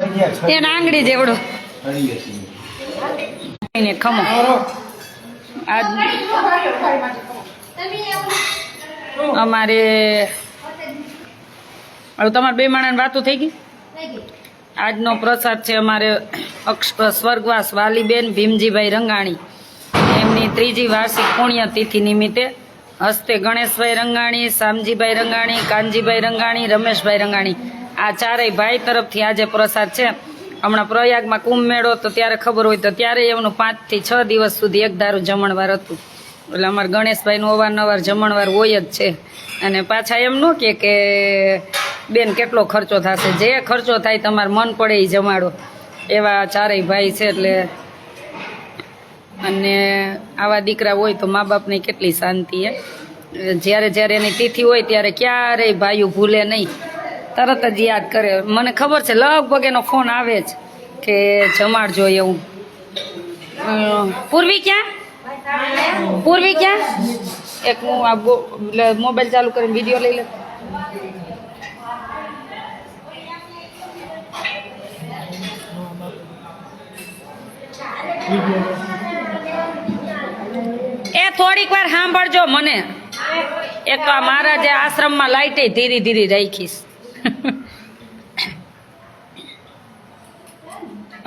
એના આંગળી જેવડો. એને ખમો. અમારે હવે તમારે બે માણસની વાતો થઈ ગઈ? આજનો પ્રસાદ છે અમારે સ્વર્ગવાસ વાલીબેન ભીમજીભાઈ રંગાણી. એમની ત્રીજી વાર્ષિક પુણ્યતિથિ નિમિત્તે હસ્તે ગણેશભાઈ રંગાણી, શામજીભાઈ રંગાણી, કાનજીભાઈ રંગાણી, રમેશભાઈ રંગાણી આ ચારેય ભાઈ તરફથી આજે પ્રસાદ છે. હમણાં પ્રયાગમાં કુંભ મેળો તો ત્યારે ખબર હોય તો ત્યારે એમનું પાંચથી છ દિવસ સુધી એક ધારું જમણવાર હતું. એટલે અમારે ગણેશભાઈનું અવારનવાર જમણવાર હોય જ છે. અને પાછા એમ ન કે બેન કેટલો ખર્ચો થશે? જે ખર્ચો થાય તમારે મન પડે એ જમાડો. એવા ચારેય ભાઈ છે એટલે અને આવા દીકરા હોય તો મા બાપની કેટલી શાંતિ હે જ્યારે જ્યારે એની તિથિ હોય ત્યારે ક્યારેય ભાઈઓ ભૂલે નહીં. તરત જ યાદ કરે. મને ખબર છે, લગભગ એનો ફોન આવે જ કે જમાડજો એવું. પૂર્વી ક્યાં? પૂર્વી ક્યાં? એક હું આ મોબાઈલ ચાલુ કરીને વીડિયો લઈ લે. એ થોડીક વાર સાંભળજો મને. એક મારા જે આશ્રમમાં લાઈટે ધીરી ધીરી રાખીશ.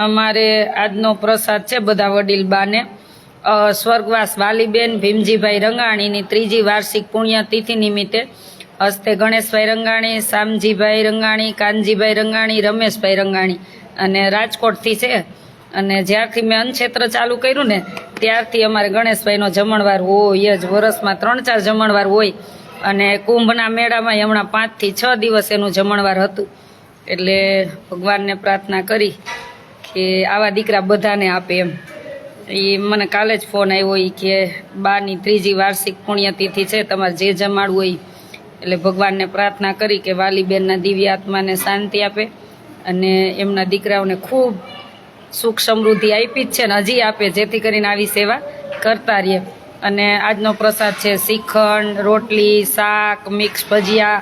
અમારે આજનો પ્રસાદ છે બધા વડીલ બાને. સ્વર્ગવાસ વાલીબેન, ભીમજીભાઈ રંગાણીની ત્રીજી વાર્ષિક પુણ્યતિથિ નિમિત્તે હસ્તે ગણેશભાઈ રંગાણી, શામજીભાઈ રંગાણી, કાનજીભાઈ રંગાણી, રમેશભાઈ રંગાણી અને રાજકોટથી છે. અને જ્યારથી મેં અન્નક્ષેત્ર ચાલુ કર્યું ને, ત્યારથી અમારે ગણેશભાઈનો જમણવાર હોય જ વરસમાં ત્રણ ચાર જમણવાર હોય. અને કુંભના મેળામાં હમણાં પાંચથી છ દિવસ એનું જમણવાર હતું. એટલે ભગવાનને પ્રાર્થના કરી કે આવા દીકરા બધાને આપે એમ. એ મને કાલે જ ફોન આવ્યો એ કે બાની ત્રીજી વાર્ષિક પુણ્યતિથિ છે, તમારે જે જમાડવું હોય એટલે ભગવાનને પ્રાર્થના કરી કે વાલીબેનના દિવ્ય આત્માને શાંતિ આપે અને એમના દીકરાઓને ખૂબ સુખ સમૃદ્ધિ આપી જ છે ને હજી આપે, જેથી કરીને આવી સેવા કરતા રહીએ. અને આજનો પ્રસાદ છે શ્રીખંડ રોટલી, શાક, મિક્સ ભજીયા.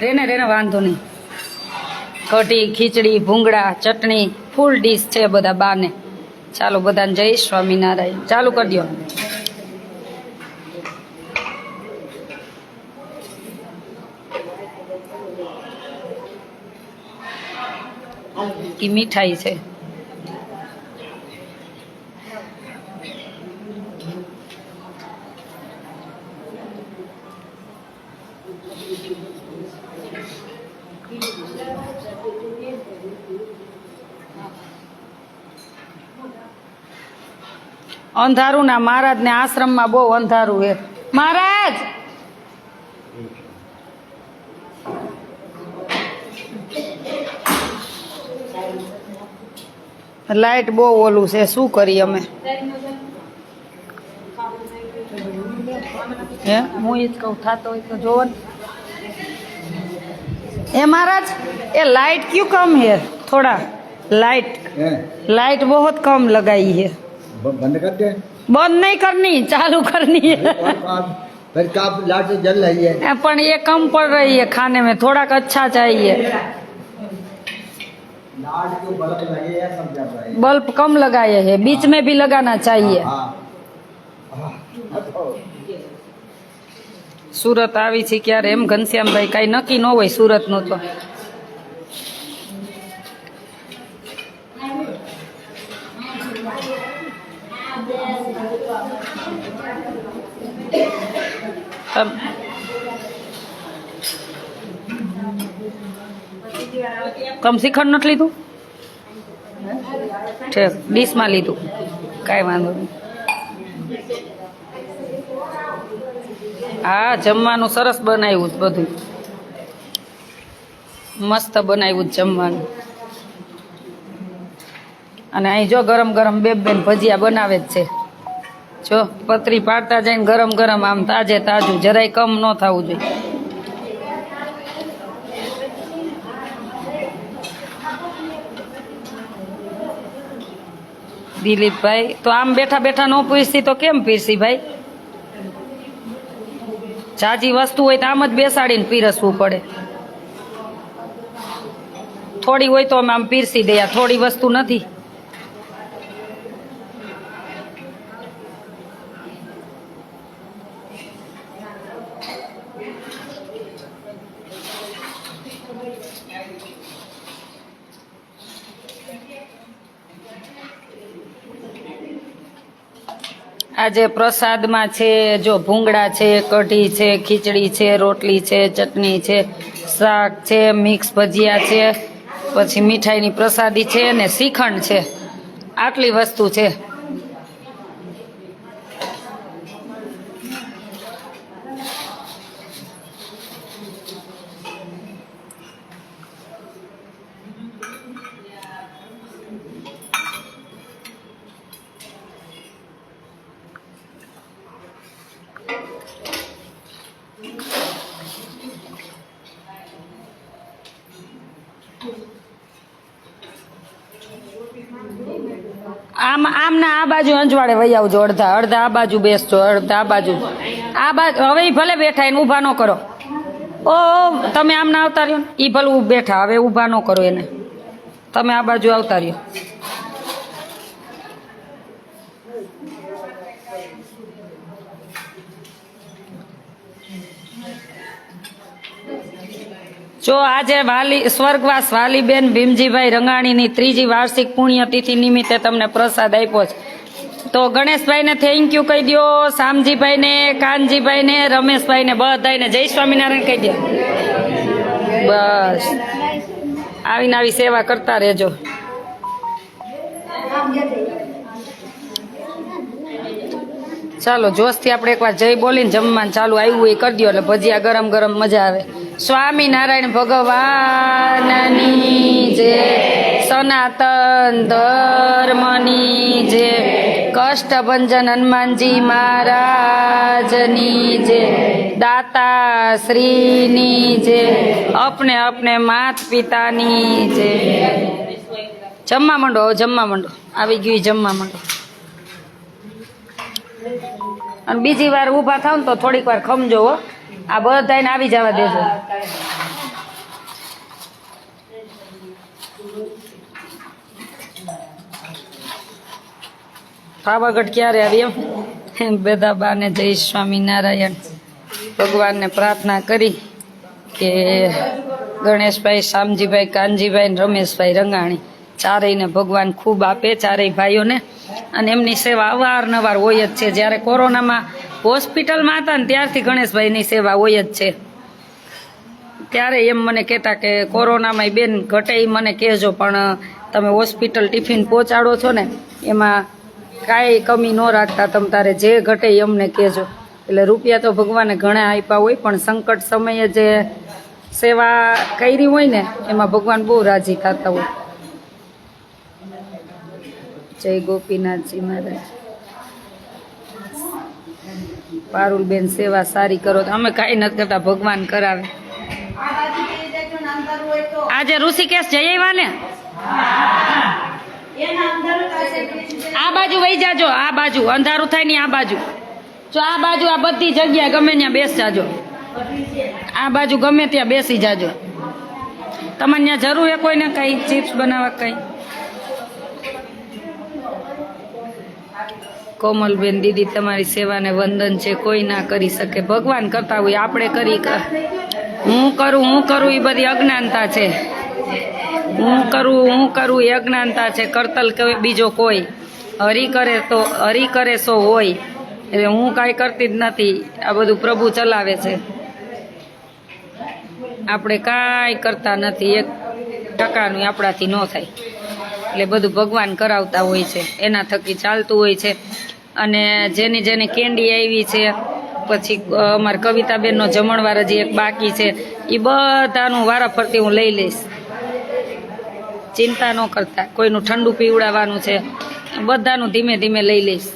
રેને રેને વાંધો નહીં. કઢી, ખીચડી, ભૂંગળા, ચટણી, ફૂલ ડીશ છે બધા બાને. ચાલો બધાને જય સ્વામિનારાયણ. ચાલુ કરી દો મીઠાઈ છે. અંધારું ના મહારાજ ને આશ્રમમાં બહુ અંધારું હે મહારાજ! લાઈટ બહુ ઓલું છે શું કરીએ અમે? હે? હું એ જ કહું થતો હોય તો જોવો એ મહારાજ એ લાઈટ ક્યુ કમ હે થોડા લાઈટ. લાઈટ બહુ કમ લગાવી હે बंद कर दे बंद नहीं करनी चालू करनी है और आप- फिर क्या आप लाइट से जल रही है पर ये कम पड़ रही है खाने में थोड़ा का अच्छा चाहिए लाइट जो बल्ब लगे हैं सब जल रहे हैं बल्ब कम लगाए हैं बीच में भी लगाना चाहिए हाँ हाँ। સુરત આવી છે ક્યારે એમ ઘનશ્યામભાઈ કાંઈ નક્કી ન હોય સુરતનું તો તમ- તમે શ્રીખંડ નથી લીધું? છે ડીશમાં લીધું. કાંઈ વાંધો નહીં. હા, જમવાનું સરસ બનાવ્યું જ બધું. મસ્ત બનાવ્યું જ જમવાનું. અને અહીં જો ગરમ ગરમ બે બેન ભજીયા બનાવે જ છે. જો પતરી પાડતા જઈને ગરમ ગરમ આમ તાજે તાજું, જરાય કમ ન થવું જોઈએ. દિલીપભાઈ, તો આમ બેઠા બેઠા ન પીરસી તો કેમ પીરસી ભાઈ? જાજી વસ્તુ હોય તો આમ જ બેસાડીને પીરસવું પડે. થોડી હોય તો અમે આમ પીરસી દઈએ થોડી વસ્તુ નથી. આજે પ્રસાદમાં છે, જો ભૂંગળા છે, કઢી છે, ખીચડી છે, રોટલી છે, ચટણી છે, શાક છે, મિક્સ ભજીયા છે, પછી મીઠાઈની પ્રસાદી છે ને શ્રીખંડ છે. આટલી વસ્તુ છે. આમ આમ આ બાજુ અંજવાડે વહી આવજો, અડધા અડધા આ બાજુ બેસજો, અડધા આ બાજુ. આ બાજુ, હવે ભલે બેઠા એને ઊભા ન કરો. ઓ, તમે આમ ના આવતા રહ્યો ઈ ભલે બેઠા, હવે ઊભા ન કરો એને. તમે આ બાજુ આવતા રહ્યો. જો આજે વાલી સ્વર્ગવાસ વાલીબેન ભીમજીભાઈ રંગાણીની ત્રીજી વાર્ષિક પુણ્યતિથિ નિમિત્તે તમને પ્રસાદ આપ્યો છે. તો ગણેશભાઈને થેન્ક યુ કહી દો શામજીભાઈને, કાનજીભાઈને, રમેશભાઈને, બધાને જય સ્વામિનારાયણ કહી દો બસ. આવીને આવી સેવા કરતા રહેજો. ચાલો, જોશથી આપણે એકવાર જય બોલીને જમવાનું ચાલુ આવ્યું એ કરી દો એટલે ભજીયા ગરમ ગરમ મજા આવે. સ્વામિનારાયણ ભગવાનની જે સનાતન ધર્મની જે કષ્ટભંજન હનુમાનજી મહારાજની જે દાતા શ્રીની જે અપને અપને માત પિતાની જે જમવા માંડો જમવા માંડો. આવી ગયું જમવા માંડો. અને બીજી વાર ઊભા થાવ ને તો થોડીક વાર ખમજો હો. આ બધાને આવી જવા દેજો. પાવાગઢ ક્યારે આવી એમ બેદા બાને જય સ્વામિનારાયણ. ભગવાનને પ્રાર્થના કરી કે ગણેશભાઈ શામજીભાઈ કાનજીભાઈ ને રમેશભાઈ રંગાણી ચારેયને ભગવાન ખૂબ આપે ચારેય ભાઈઓને. અને એમની સેવા અવારનવાર હોય જ છે. જ્યારે કોરોનામાં હોસ્પિટલમાં હતા ને ત્યારથી ગણેશભાઈની સેવા હોય જ છે. ત્યારે એમ મને કહેતા કે કોરોનામાં બેન ઘટે એ મને કહેજો, પણ તમે હોસ્પિટલ ટિફિન પહોંચાડો છો ને, એમાં કાંઈ કમી ન રાખતા તમ તારે જે ઘટે ઈ અમને કહેજો. એટલે રૂપિયા તો ભગવાને ઘણા આપ્યા હોય, પણ સંકટ સમયે જે સેવા કરી હોય ને, એમાં ભગવાન બહુ રાજી થતા હોય. જય ગોપીનાથજી મહારાજ. પારુલબેન સેવા સારી કરો તો અમે કાંઈ નથી કરતા, ભગવાન કરાવે. આજે ઋષિકેશ જઈ આવ્યા ને? આ બાજુ વહી જાજો, આ બાજુ. અંધારું થાય ને આ બાજુ. જો આ બાજુ આ બધી જગ્યાએ ગમે ત્યાં બેસ જાજો. આ બાજુ ગમે ત્યાં બેસી જાજો. તમને ત્યાં જરૂર હે કોઈને કઈ? ચિપ્સ બનાવવા કઈ? કોમલબેન દીદી, તમારી સેવાને વંદન છે, કોઈ ના કરી શકે. ભગવાન કરતા હોય, આપણે કરી હું કરું હું કરું, એ બધી અજ્ઞાનતા છે. હું કરું હું કરું, એ અજ્ઞાનતા છે. કરતલ કે બીજો કોઈ. હરી કરે તો, હરી કરે સો હોય. એટલે હું કાંઈ કરતી જ નથી. આ બધું પ્રભુ ચલાવે છે. આપણે કાંઈ કરતા નથી. એક ટકાનું આપણાથી ન થાય. એટલે બધું ભગવાન કરાવતા હોય છે. એના થકી ચાલતું હોય છે. અને જેની જેની કેન્ડી આવી છે, પછી અમારા કવિતાબેનનો જમણવાર હજી એક બાકી છે. એ બધાનું વારા ફરતી હું લઈ લઈશ. ચિંતા ન કરતા. કોઈનું ઠંડુ પીવડાવવાનું છે. બધાનું ધીમે ધીમે લઈ લઈશ.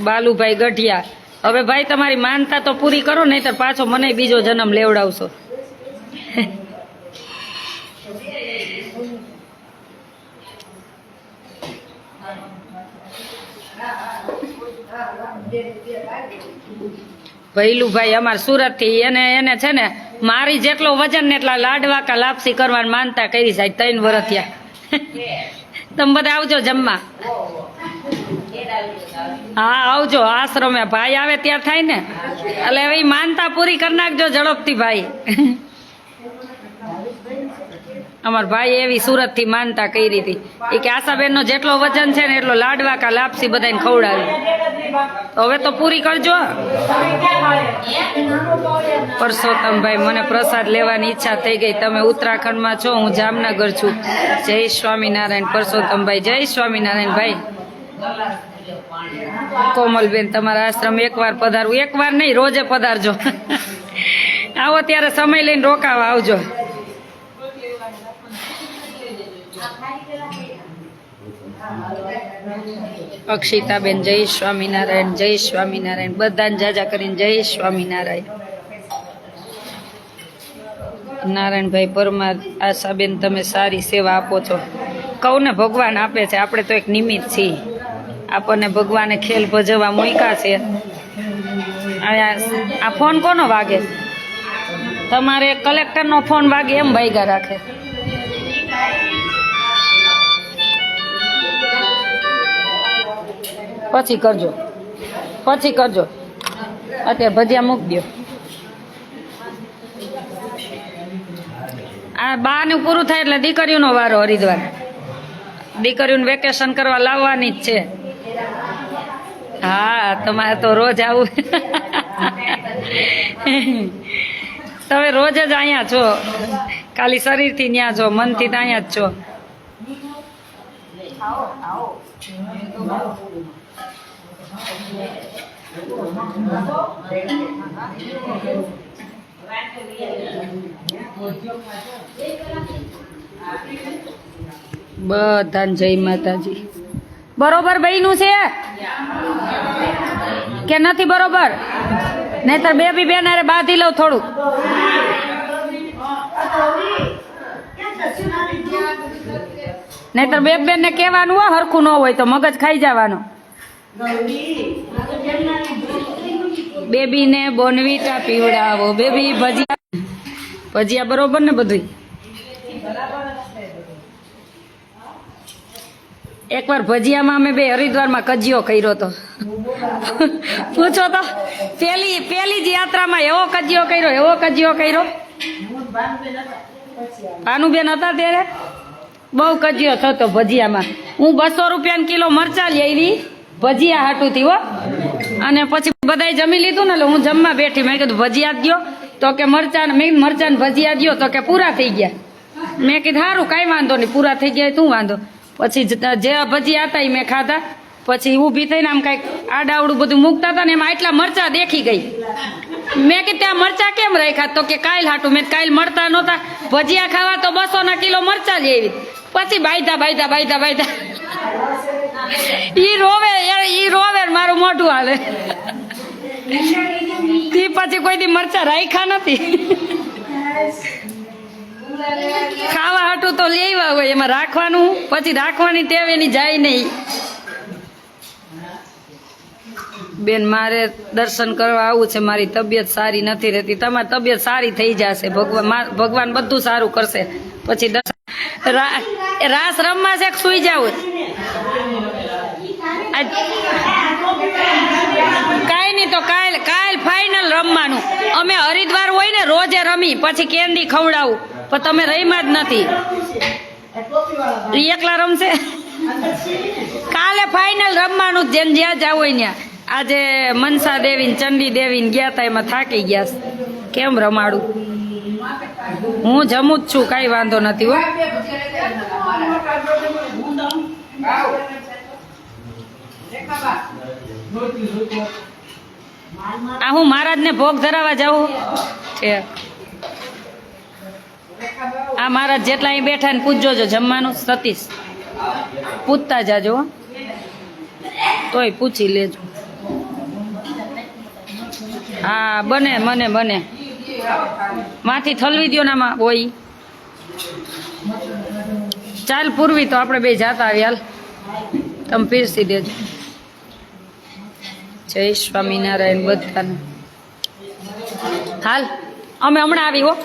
બાલુભાઈ ગઢિયા હવે ભાઈ, તમારી માનતા તો પૂરી કરો, નહીતર પાછો મને બીજો જન્મ લેવડાવશો. ભૈલુભાઈ અમાર સુરતથી એને એને છે ને, મારી જેટલો વજન ને એટલા લાડવા કા લાપસી કરવાની માનતા કરી સાહેબ ત્રણ વર્ષ થયા. તમે બધા આવજો જમવા. હા, આવજો, આશ્રમે. ભાઈ આવે ત્યાં થાય ને? એટલે હવે માનતા પૂરી કરી નાખજો ઝડપથી ભાઈ. અમાર ભાઈ એવી સુરતથી માનતા કરી હતી. એ કે આશાબેન નો જેટલો વજન છે ને એટલો લાડવા કા લાપસી બધાને ખવડાવી. હવે તો પૂરી કરજો. પરસોત્તમભાઈ મને પ્રસાદ લેવાની ઈચ્છા થઈ ગઈ. તમે ઉત્તરાખંડમાં છો, હું જામનગર છું. જય સ્વામિનારાયણ. પરસોત્તમભાઈ જય સ્વામિનારાયણ ભાઈ. કોમલબેન, તમારા આશ્રમ એકવાર પધારવું. એકવાર નહીં, રોજે પધારજો. આવો ત્યારે સમય લઈને રોકાવા આવજો. અક્ષિતાબેન, જય સ્વામિનારાયણ જય સ્વામિનારાયણ. બધાને જાજા કરીને જય સ્વામિનારાયણ. નારાયણભાઈ પરમાર આશાબેન, તમે સારી સેવા આપો છો. કહું ને ભગવાન આપે છે. આપણે તો એક નિમિત્ત છીએ. આપણને ભગવાને ખેલ ભજવવા મૂક્યા છે. આ ફોન કોનો વાગે? તમારે કલેક્ટરનો ફોન વાગે એમ ભાઈગા રાખે. પછી કરજો. પછી કરજો. અત્યારે ભજીયા મૂકી દો આ બાનું પૂરું થાય એટલે દીકરીઓનો વારો હરિદ્વાર. દીકરીઓને વેકેશન કરવા લાવવાની જ છે. હા, તમારે તો રોજ આવું. તમે રોજ જ અહીંયા છો. ખાલી શરીરથી ત્યાં છો, મનથી તો અહીંયા જ છો. બધાને જય માતાજી. બરોબર બહેનું છે? કે નથી બરોબર? નહીતર બે બી બેન અરે બાંધી લઉં થોડું. નહીતર બે બેન ને કહેવાનું હોય હરખું ન હોય તો મગજ ખાઈ જવાનું. બેબી ને બોનવીટા પીવડાવો બેબી ભજીયા ભજીયા બરોબર ને બધું એકવાર ભજીયામાં અમે બે હરિદ્વારમાં કજિયો કર્યો તો. પૂછો તો, પેલી પેલી જ યાત્રામાં એવો કજિયો કર્યો, એવો કજિયો કર્યો? ભાનુબેન હતા ત્યારે? બહુ કજિયો થતો ભજીયામાં. હું બસો રૂપિયા કિલો મરચા લઈ ભજીયા હાટુથી હો. અને પછી બધાય જમી લીધું ને, એટલે હું જમવા બેઠી. મેં કીધું, ભજીયા દ્યો. તો કે, મરચાં, મેં મરચાં ભજીયા દ્યો. તો કે, પૂરા થઈ ગયા. મેં કીધું સારું કાંઈ વાંધો નહીં, પૂરા થઈ ગયા તું વાંધો? પછી જે ભજીયા હતા એ મેં ખાધા. પછી ઊભી થઈને આમ કંઈક આડાવડું બધું મૂકતા હતા ને એમાં એટલા મરચા દેખી ગઈ. મેં કે ત્યાં મરચા કેમ રાખ્યા? તો કે કાયલ હાટું. મેં કાયલ મળતા નહોતા. ભજીયા ખાવા તો બસો ના કિલો મરચા લેવી પછી બાયધા બાયધા બાયધા બાયધા. ઈ રોવે ઈ રોવે મારું મોઢું હાલે. તી પછી કોઈ દી મરચા રાખ્યા નથી. ખાવા હાટું તો લેવા હોય, એમાં રાખવાનું, પછી રાખવાની ટેવ એની જાય નહીં. બેન, મારે દર્શન કરવા આવું છે, મારી તબિયત સારી નથી રહેતી. તમારી તબિયત સારી થઈ જશે, ભગવાન ભગવાન બધું સારું કરશે. પછી દર્શન રાસ રમવા છે સુઈ જાવ? કાંઈ નહીં તો કાલ કાલ ફાઇનલ રમવાનું. અમે હરિદ્વાર હોય ને, રોજે રમી, પછી કેન્ડી ખવડાવું. પણ તમે રહીમાં જ નથી. એકલા રમશે? કાલે ફાઇનલ રમવાનું જેમ જ્યાં જાવ હોય ત્યાં. આજે મનસા દેવી ચંડી દેવી ગયા તા, એમાં થાકી ગયા કેમ રમાડું? હું જમું જ છું, કઈ વાંધો નથી હો. આ હું મહારાજને ભોગ ધરાવવા જાઉં? છે આ મહારાજ જેટલા અહીં બેઠા ને પૂછજો જો જમવાનું સતીશ. પૂછતા જાજો. તોય પૂછી લેજો. હા, બને, મને બને માથી થલવી દ્યો નામાં હોય ચાલ પૂરવી તો આપણે બે જાતા આવી હાલ. તમે પીરસી દેજો. જય સ્વામિનારાયણ બધાને. હાલ, અમે હમણાં આવી હા.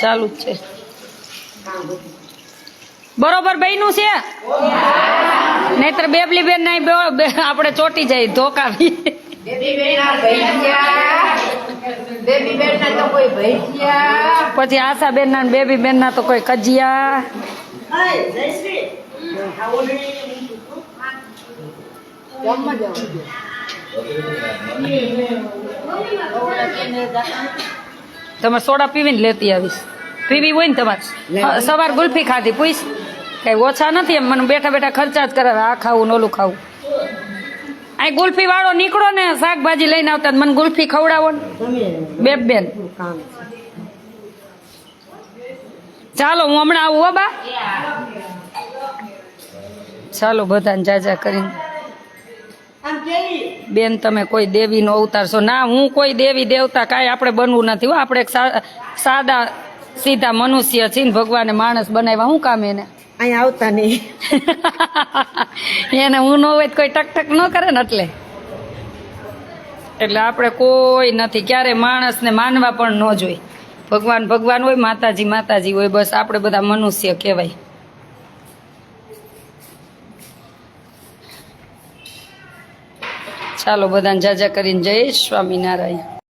ચાલુ જ છે. બરોબર બહેનું છે? નહીતર બેબલી બેન ના આપણે ચોટી જાય ધોકાવી બેબી બેન ભૈયા બેબી બેન ના તો કોઈ ભૈયા પછી આશા બેન ના બેબી બેન ના તો કોઈ કજિયા. તમે સોડા પીવીને લેતી આવીશ. પીવી હોય ને તમારે. સવાર ગુલ્ફી ખાધી પૂછ. કઈ ઓછા નથી એમ મને બેઠા બેઠા ખર્ચા જ કરાવે આ ખાવું ઓલું ખાવું. અહીં ગુલ્ફી વાળો નીકળો ને શાકભાજી લઈને આવતા મને ગુલ્ફી ખવડાવો ને. બે બેન ચાલો હું હમણાં આવું હો બા. ચાલો બધાને જાજા કરીને. બેન તમે કોઈ દેવીનો અવતાર છો. ના હું કોઈ દેવી દેવતા કાંઈ આપણે બનવું નથી. હો આપણે એક સાદા સીધા મનુષ્ય છીએ ભગવાને માણસ બનાવ્યા. શું કામ એને? અહીંયા આવતા નહીં. એને હું ન હોય કોઈ ટક ટક ન કરે ને એટલે. એટલે આપણે કોઈ નથી. ક્યારે માણસને માનવા પણ ન જોઈ ભગવાન ભગવાન હોય માતાજી માતાજી હોય બસ આપણે બધા મનુષ્ય કહેવાય. ચાલો બધાને જાજા કરીને જય સ્વામિનારાયણ.